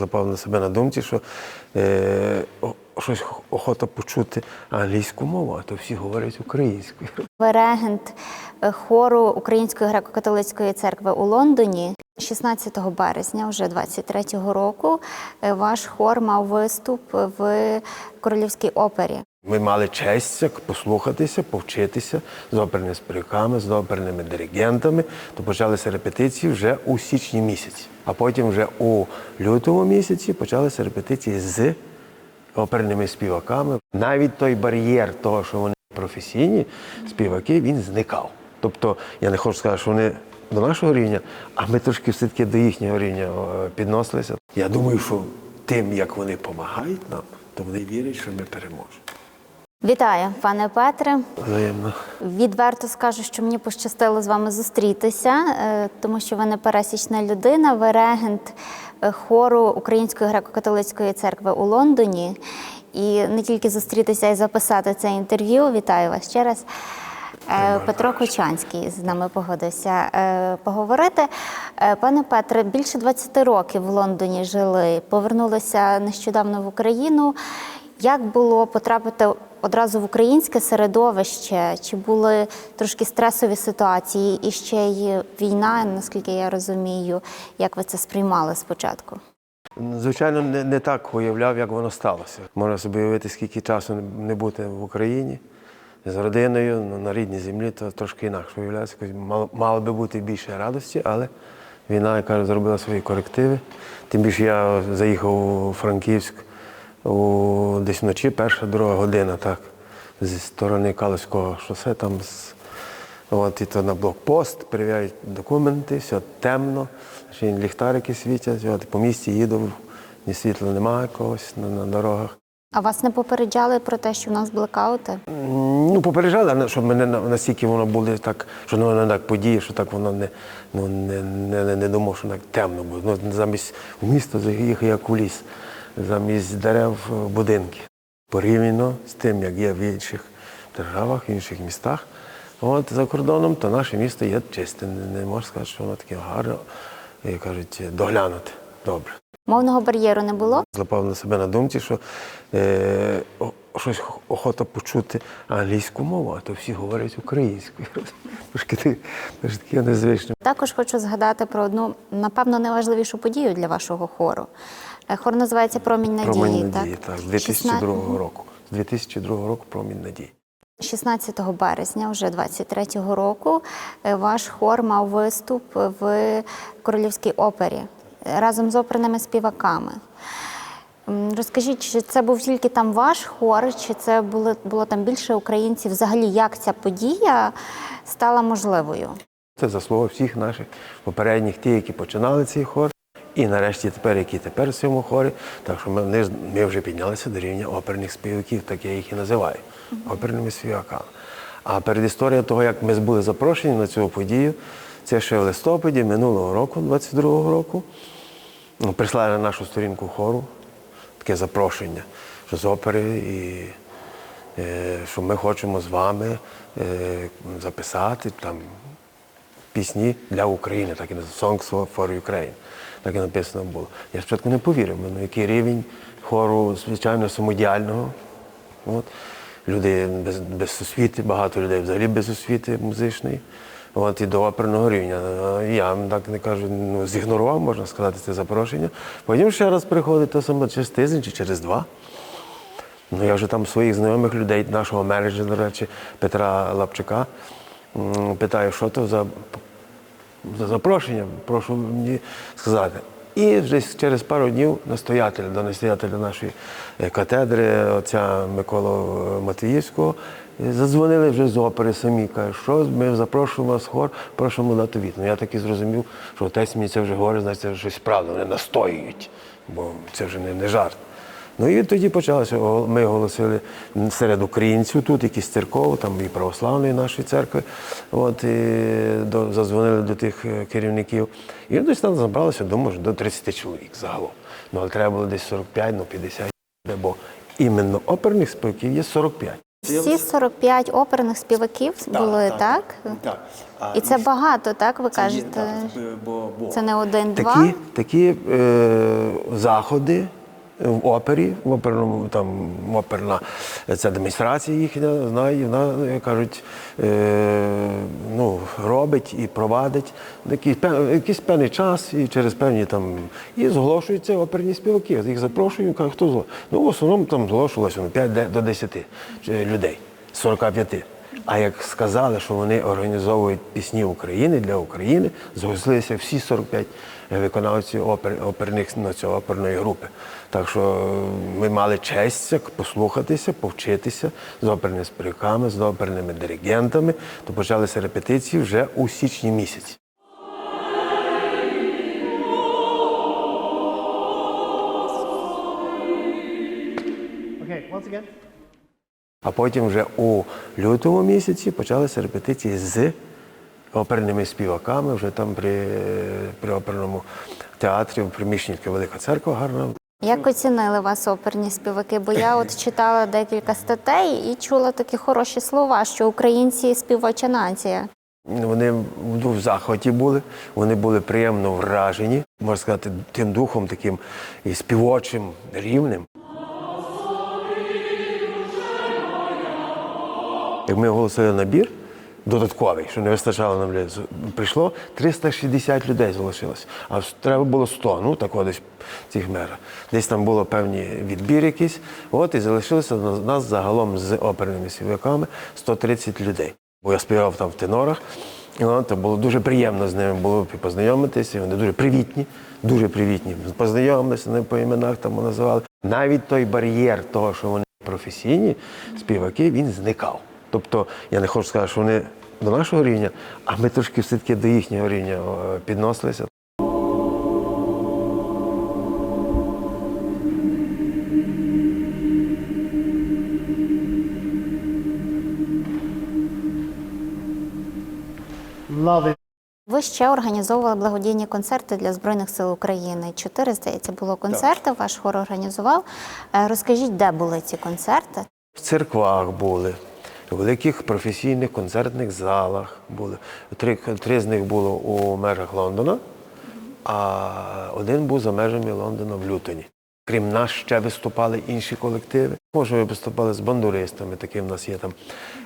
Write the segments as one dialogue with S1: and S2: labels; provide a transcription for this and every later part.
S1: Запав на себе на думці, що е, щось охота почути англійську мову, а то всі говорять українською.
S2: Ви регент е, хору Української греко-католицької церкви у Лондоні. 16 березня, вже 23-го року, е, ваш хор мав виступ в Королівській опері.
S1: Ми мали честь послухатися, повчитися з оперними співаками, з оперними диригентами. То почалися репетиції вже у січні місяці. А потім вже у лютому місяці почалися репетиції з оперними співаками. Навіть той бар'єр того, що вони професійні співаки, він зникав. Тобто, я не хочу сказати, що вони до нашого рівня, а ми трошки все-таки до їхнього рівня е, підносилися. Я думаю, що тим, як вони допомагають нам, то вони вірять, що ми переможемо.
S2: Вітаю, пане Петре.
S1: Взаємно.
S2: Відверто скажу, що мені пощастило з вами зустрітися, е, тому що ви не пересічна людина, ви регент е, хору Української греко-католицької церкви у Лондоні. І не тільки зустрітися і записати це інтерв'ю. Вітаю вас ще раз. Е, Петро Кочанський з нами погодився поговорити. Пане Петре, більше 20 років в Лондоні жили, повернулися нещодавно в Україну. Як було потрапити одразу в українське середовище? Чи були трошки стресові ситуації і ще й війна, наскільки я розумію, як ви це сприймали спочатку?
S1: Звичайно, не, не так уявляв, як воно сталося. Можна собі уявити, скільки часу не- бути в Україні з родиною ну, на рідній землі, то трошки інакше уявляється. Мало, мало би бути більше радості, але війна, яка зробила свої корективи. Тим більше я заїхав у Франківськ у, десь вночі, перша друга година, так, зі сторони Калицького шосе, там з От, і то на блокпост, перевіряють документи, все темно, ще й ліхтарики світять, от, по місті їду, ні світла немає якогось на, на дорогах.
S2: А вас не попереджали про те, що в нас блекаути?
S1: Ну, попереджали, але щоб мене настільки воно було так, що воно не так подіє, що так воно не, ну, не, не, не, не думав, що так темно буде. Ну, замість в місто заїхав як у ліс, замість дерев е, будинки. Порівняно з тим, як є в інших державах, в інших містах. От за кордоном, то наше місто є чисте. Не, не можна сказати, що воно таке гарне, як кажуть, доглянути. Добре.
S2: Мовного бар'єру не було?
S1: Злапав на себе на думці, що е, щось охота почути англійську мову, а то всі говорять українською. Трошки таке незвичне.
S2: Також хочу згадати про одну, напевно, найважливішу подію для вашого хору. Е, Хор називається Промінь надії.
S1: Промінь
S2: так?
S1: надії, так, з 2002
S2: 16
S1: року. З 2002 року промінь надії.
S2: 16 березня, вже 23-го року, е, ваш хор мав виступ в Королівській опері е, разом з оперними співаками. Розкажіть, чи це був тільки там ваш хор, чи це було, було там більше українців? Взагалі, як ця подія стала можливою?
S1: Це заслуга всіх наших попередніх, ті, які починали цей хор, і нарешті тепер, які тепер в цьому хорі. Так що ми, ми вже піднялися до рівня оперних співаків, так я їх і називаю оперними співаками. А перед історією того, як ми були запрошені на цю подію, це ще в листопаді минулого року, 22-го року, ну, прийшла на нашу сторінку хору таке запрошення, що з опери і е, що ми хочемо з вами е, записати там пісні для України, так і Songs for Ukraine. Так і написано було. Я спочатку не повірив, ну який рівень хору, звичайно, самодіяльного. От. Люди без, без освіти, багато людей взагалі без освіти музичної. От, і до оперного рівня. Я так не кажу, ну, зігнорував, можна сказати, це запрошення. Потім ще раз приходить то саме через тиждень чи через два. Ну, я вже там своїх знайомих людей, нашого менеджера, до речі, Петра Лапчука, питаю, що то за, за запрошення, прошу мені сказати. І вже через пару днів настоятель, до настоятеля нашої е, катедри, отця Миколу е, Матвіївського, е, задзвонили вже з опери самі. Кажуть, що ми запрошуємо вас хор, просимо дати від. Ну я так і зрозумів, що отець мені це вже говорить, значить це щось правда, вони настоюють, бо це вже не, не жарт. Ну і тоді почалося. Ми оголосили серед українців тут, якісь церков, там і православної нашої церкви. От, і до, зазвонили до тих е, керівників. І десь там забралося, думаю, до 30 чоловік загалом. Ну, але треба було десь 45, ну 50, бо іменно оперних співаків є 45.
S2: Всі 45 оперних співаків були, так?
S1: так. А
S2: І це багато, так? Ви
S1: це є-
S2: кажете?
S1: так, бо- бо-
S2: Це не один-два.
S1: Такі, такі е, заходи в опері, в оперному там оперна ця адміністрація їхня знає, вона як кажуть, е, ну, робить і провадить якийсь, якийсь певний час і через певні там і зголошуються оперні співаки. Їх запрошують, кажуть, хто зголошує. Ну, в основному там зголошувалося ну, 5 до 10 людей, з 45. А як сказали, що вони організовують пісні України для України, зголосилися всі 45 виконавців опер, оперних на цього оперної групи. Так що ми мали честь послухатися, повчитися з оперними співаками, з оперними диригентами, то почалися репетиції вже у січні місяці. А потім вже у лютому місяці почалися репетиції з оперними співаками, вже там при, при оперному театрі, в приміщенні така велика церква гарна.
S2: Як оцінили вас оперні співаки? Бо я от читала декілька статей і чула такі хороші слова, що українці співоча нація.
S1: Вони в захваті були, вони були приємно вражені, можна сказати, тим духом таким і співочим рівнем. Як ми оголосили набір додатковий, що не вистачало нам людей, прийшло 360 людей залишилось, а треба було 100, ну так десь цих мера. Десь там було певні відбір якийсь, от і залишилося на- нас загалом з оперними співаками 130 людей. Бо я співав там в тенорах, то було дуже приємно з ними було познайомитися. Вони дуже привітні, дуже привітні. Познайомилися, не по іменах там називали. Навіть той бар'єр того, що вони професійні співаки, він зникав. Тобто я не хочу сказати, що вони до нашого рівня, а ми трошки все-таки до їхнього рівня е, підносилися.
S2: Ви ще організовували благодійні концерти для Збройних сил України. Чотири, здається, було концерти. Ваш хор організував. Е, Розкажіть, де були ці концерти?
S1: В церквах були, в великих професійних концертних залах були. Три, три з них було у межах Лондона, а один був за межами Лондона в Лютоні. Крім нас, ще виступали інші колективи. Може, ми виступали з бандуристами. Таким в нас є там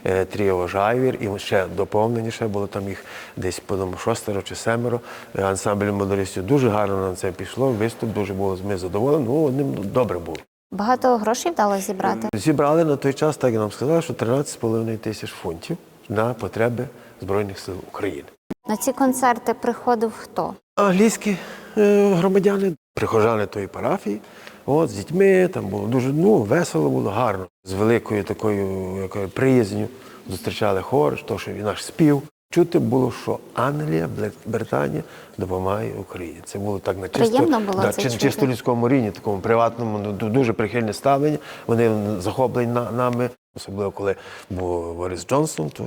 S1: е, тріо Жайвір, і ще доповнені ще було там їх десь по-моєму, шостеро чи семеро. Е, Ансамбль бандуристів дуже гарно на це пішло. Виступ дуже було ми задоволені. Ну, одним добре було.
S2: Багато грошей вдалося зібрати.
S1: Зібрали на той час, так і нам сказали, що 13,5 тисяч фунтів на потреби Збройних сил України.
S2: На ці концерти приходив хто?
S1: Англійські е, громадяни, прихожани тої парафії, от, з дітьми, там було дуже ну, весело, було гарно. З великою такою приязню зустрічали хор, то, що і наш спів. Чути було, що Англія, Британія допомагає Україні. Це було так на чисто,
S2: Приємно було
S1: да,
S2: це
S1: чи-
S2: чути.
S1: чисто людському рівні, такому приватному, ну, дуже прихильне ставлення. Вони захоплені на- нами, особливо коли був Борис Джонсон, то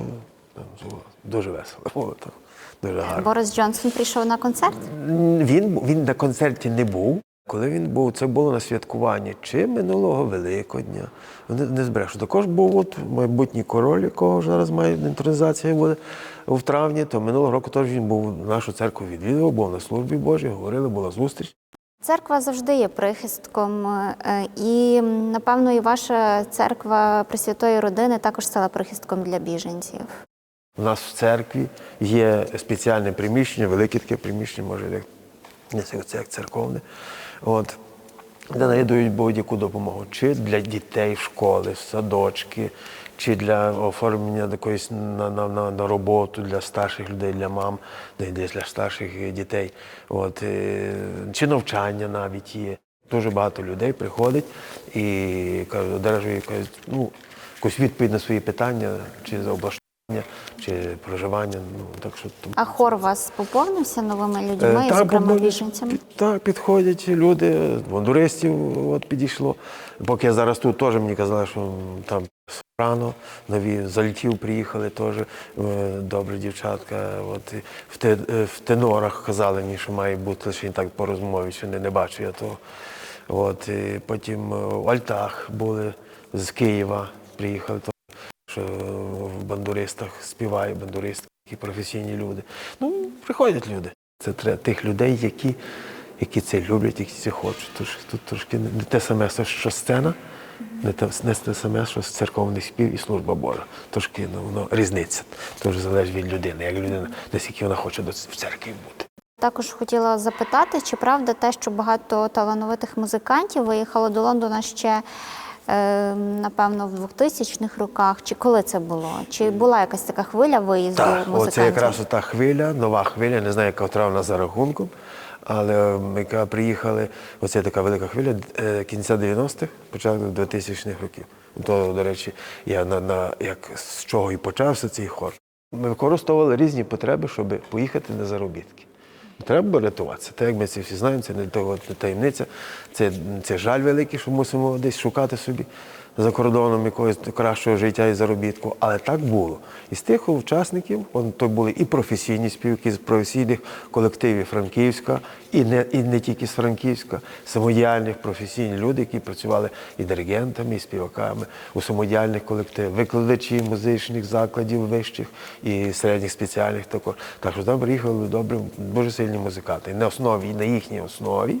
S1: там, було дуже весело. Було, там, дуже гарно.
S2: Борис Джонсон прийшов на концерт.
S1: Він, він на концерті не був. Коли він був, це було на святкуванні чи минулого Великодня. Не, не збрешу. Також був от майбутній король, якого зараз має інтронізація буде в травні, то минулого року теж він був нашу церкву відвідував, був на службі Божій, говорили, була зустріч.
S2: Церква завжди є прихистком, е, і напевно і ваша церква Пресвятої родини також стала прихистком для біженців.
S1: У нас в церкві є спеціальне приміщення, велике таке приміщення, може, як, це як церковне, от, де надають будь-яку допомогу. Чи для дітей школи, садочки, чи для оформлення якоїсь на, на, на, на роботу для старших людей, для мам, для старших дітей. От, е, чи навчання навіть є. Дуже багато людей приходить і кажуть, одержує ну, якусь відповідь на свої питання, чи за облаштування, чи проживання. Ну, так що,
S2: А хор у вас поповнився новими людьми,
S1: Е, так,
S2: зокрема біженцями?
S1: під- Так, підходять люди, вондуристів от підійшло. Поки я зараз тут теж мені казали, що там рано нові залітів приїхали теж е, добрі дівчатка. От, в, те, е, в тенорах казали мені, що має бути лише так по розмові, що не, не бачу я того. От, і потім в Альтах були з Києва, приїхали. Що в бандуристах співає, бандуристки, професійні люди. Ну, приходять люди. Це треба тих людей, які, які це люблять, які це хочуть. Тож тут трошки не те саме, що сцена, не те, не те саме, що церковний спів і служба Божа. Трошки ну, воно різниця. Тож залежить від людини, як людина, наскільки вона хоче в церкві бути.
S2: Також хотіла запитати, чи правда те, що багато талановитих музикантів виїхало до Лондона ще, напевно, в 2000-х роках, чи коли це було? Чи була якась така хвиля виїзду
S1: Так,
S2: музикантів?
S1: оце якраз та хвиля, нова хвиля, не знаю, яка вона за рахунком, але ми яка приїхали, оце така велика хвиля е, кінця 90-х, початку 2000-х років. То, до речі, я на, на як з чого і почався цей хор. Ми використовували різні потреби, щоб поїхати на заробітки. Треба рятуватися. Так як ми це всі знаємо, це не таємниця, це, це жаль великий, що мусимо десь шукати собі за кордоном якогось кращого життя і заробітку. Але так було. І з тих учасників, то були і професійні співки з професійних колективів Франківська, і не, і не тільки з Франківська, самодіяльних професійні люди, які працювали і диригентами, і співаками у самодіяльних колективах, викладачі музичних закладів вищих і середніх спеціальних також. Так що там приїхали добрі, дуже сильні музиканти. На основі, на їхній основі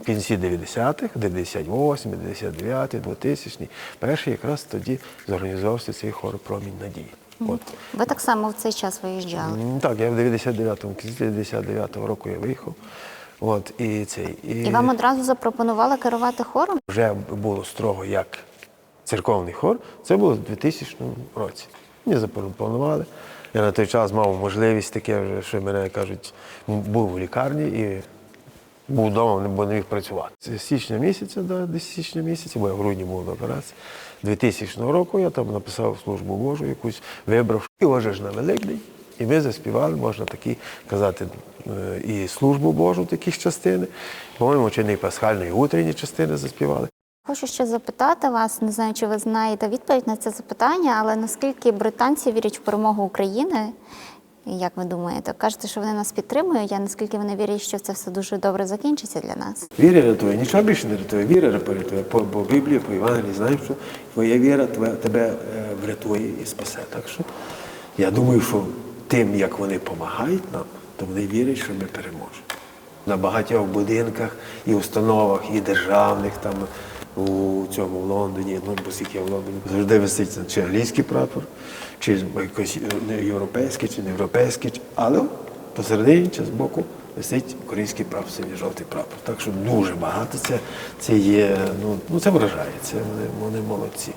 S1: в кінці 90-х, 98, 99, 2000, перший якраз тоді зорганізувався цей хор Промінь надії. От.
S2: Ви так само в цей час виїжджали.
S1: Так, я в 99-му, кінці 99-го року я виїхав. От, і, цей, і,
S2: І вам одразу запропонували керувати хором?
S1: вже було строго як церковний хор. Це було в 2000 році. Мені запропонували. Я на той час мав можливість таке, що мене кажуть, був у лікарні і був вдома, бо не міг працювати. З січня місяця, да, десь січня місяця, бо я в грудні був на операції. 2000 року я там написав службу Божу якусь, вибрав. І ж на Великдень. І ми заспівали, можна такі казати, е, і службу Божу, такі ж частини. По-моєму, чи не пасхальні, і утренні частини заспівали.
S2: Хочу ще запитати вас, не знаю, чи ви знаєте відповідь на це запитання, але наскільки британці вірять в перемогу України? Як ви думаєте? Кажете, що вони нас підтримують, а наскільки вони вірять, що це все дуже добре закінчиться для нас?
S1: Віра рятує, нічого більше не рятує. Віра рятує. По, по Біблії, по Євангелії знаємо, що твоя віра тебе е, врятує і спасе. Так що я думаю, що тим, як вони допомагають нам, то вони вірять, що ми переможемо. На багатьох будинках і установах, і державних там у цьому в Лондоні, ну скільки я в Лондоні, завжди висить чи англійський прапор, чи якийсь е, європейський, чи не європейський, але посередині чи збоку висить український прапор, синій жовтий прапор. Так що дуже багато це, це є, ну, ну це вражає, це вони, вони молодці.